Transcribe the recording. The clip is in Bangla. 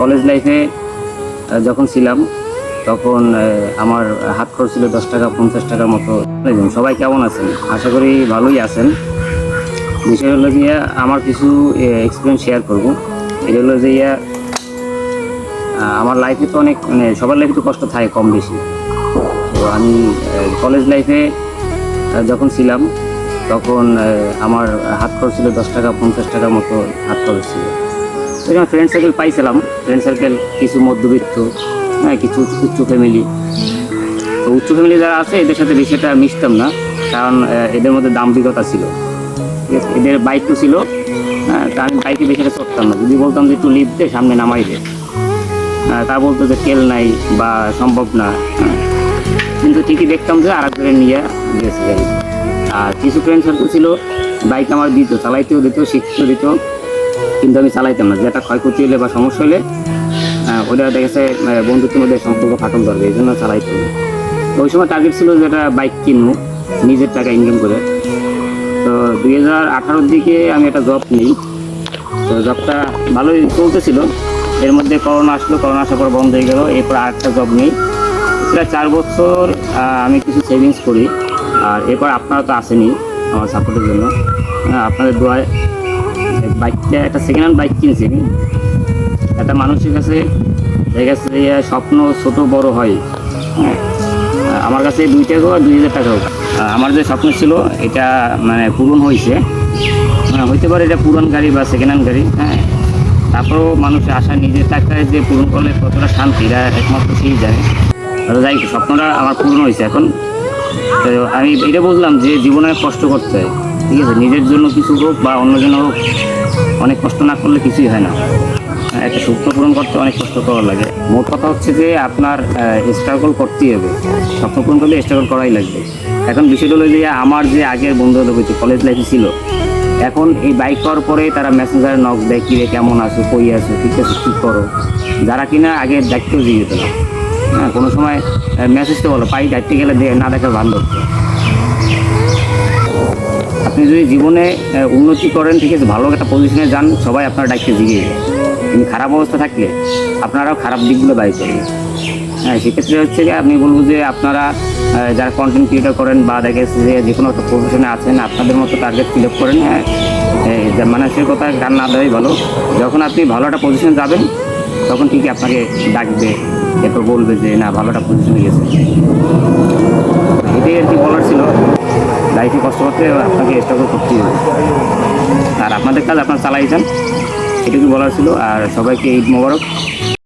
কলেজ লাইফে যখন ছিলাম তখন আমার হাত খরচ ছিল দশ টাকা পঞ্চাশ টাকার মতো। সবাই কেমন আছেন? আশা করি ভালোই আছেন। বিষয় হলো যে আমার কিছু এক্সপিরিয়েন্স শেয়ার করব। এটা হলো যে ইয়া, আমার লাইফে তো অনেক মানে সবার লাইফে তো কষ্ট থাকে কম বেশি। তো আমি কলেজ লাইফে যখন ছিলাম তখন আমার হাত খরচ ছিল দশ টাকা পঞ্চাশ টাকার মতো হাত খরচ ছিল। সেখানে ফ্রেন্ড সার্কেল পাইছিলাম। ফ্রেন্ড সার্কেল কিছু মধ্যবিত্ত হ্যাঁ কিছু উচ্চ ফ্যামিলি তো উচ্চ ফ্যামিলি যারা আছে এদের সাথে বেশি একটা মিশতাম না কারণ এদের মধ্যে দাম্ভিকতা ছিল। এদের বাইক তো ছিল হ্যাঁ তা আমি বাইকে বেশি একটা চড়তাম না। যদি বলতাম যে একটু লিফট দে সামনে নামাই দে। হ্যাঁ, তা বলতো যে তেল নাই বা সম্ভব না হ্যাঁ। কিন্তু ঠিকই দেখতাম যে আর একজনের নিয়ে গেছে। আর কিছু ফ্রেন্ড সার্কেল ছিল বাইক আমার দিত চালাইতেও দিত শিখতেও দিত। কিন্তু আমি চালাইতাম না। যেটা ক্ষয়ক্ষতি হলে বা সমস্যা হলে ওটা দেখেছে বন্ধুত্বের মধ্যে সম্পর্ক ফাটল ধরবে, এই জন্য চালাইতাম ওই সময় টার্গেট ছিল যে একটা বাইক কিনবো, নিজের টাকা ইনকাম করে। তো দুই হাজার আঠারোর দিকে আমি একটা জব নিই। তো জবটা ভালোই চলতেছিল। এর মধ্যে করোনা আসলো করোনা আসার পর বন্ধ হয়ে গেল, এরপর আরেকটা জব নেই। প্রায় চার বছর আমি কিছু সেভিংস করি। আর এরপর আপনারা তো আসেনি আমার সাপোর্টের জন্য। আপনাদের দোয়ায় বাইকটা একটা সেকেন্ড হ্যান্ড বাইক কিনছি। একটা মানুষের কাছে গেছে স্বপ্ন ছোট বড় হয়। হ্যাঁ আমার কাছে দুই টাকা হোক দুই হাজার টাকা হোক। আমার যে স্বপ্ন ছিল, এটা মানে পূরণ হয়েছে। হ্যাঁ হইতে পারে এটা পুরান গাড়ি বা সেকেন্ড হ্যান্ড গাড়ি হ্যাঁ। তারপরেও মানুষের আশা নিজের টাকায় যে পূরণ করলে কতটা শান্তি, এটা একমাত্র সেই জানে। যাই স্বপ্নটা আমার পূরণ হয়েছে এখন। আমি এটা বললাম যে জীবনে কষ্ট করতে হয়। ঠিক আছে, নিজের জন্য কিছু হোক বা অন্যজন হোক, অনেক কষ্ট না করলে কিছুই হয় না। একটা স্বপ্ন পূরণ করতে অনেক কষ্ট করা লাগে। মোট কথা হচ্ছে যে আপনার স্ট্রাগল করতেই হবে। স্বপ্ন পূরণ করলে স্ট্রাগল করাই লাগবে। এখন বিষয়টা হলো যে আমার যে আগের বন্ধু হয়েছে কলেজ লাইফে ছিল, এখন এই বাইক করার পরে তারা মেসেঞ্জারে নক দেয় কী কিরে, কেমন আছো? কই আছো? ঠিক আছে কী করো। যারা কিনা আগে দেখতেও দিয়ে যেত না। হ্যাঁ কোনো সময় মেসেজ তো বলো, পাই দেখতে গেলে না দেখার ভালো আপনি যদি জীবনে উন্নতি করেন, ঠিক আছে, ভালো একটা পজিশনে যান, সবাই আপনার ডাকতে জিগিয়ে কিন্তু খারাপ অবস্থা থাকলে আপনারাও খারাপ দিকগুলো বাড়ি করবেন হ্যাঁ সেক্ষেত্রে হচ্ছে যে আমি বলব যে আপনারা যারা কন্টেন্ট ক্রিয়েটার করেন বা দেখা যে যে কোনো একটা প্রফেশনে আছেন, আপনাদের মতো টার্গেট ফিল আপ করেন হ্যাঁ। এই যে মানুষের কথা গান না দেওয়াই ভালো। যখন আপনি ভালো একটা পজিশনে যাবেন, তখন ঠিকই আপনাকে ডাকবে, এরপর বলবে যে, না, ভালো একটা পজিশনে গেছে লাইফে কষ্ট করতে আপনাকে স্ট্রাগল করতেই হবে। আর আপনাদের কাজ আপনারা চালাই যান, এটুকু বলার ছিল। আর সবাইকে ঈদ মোবারক।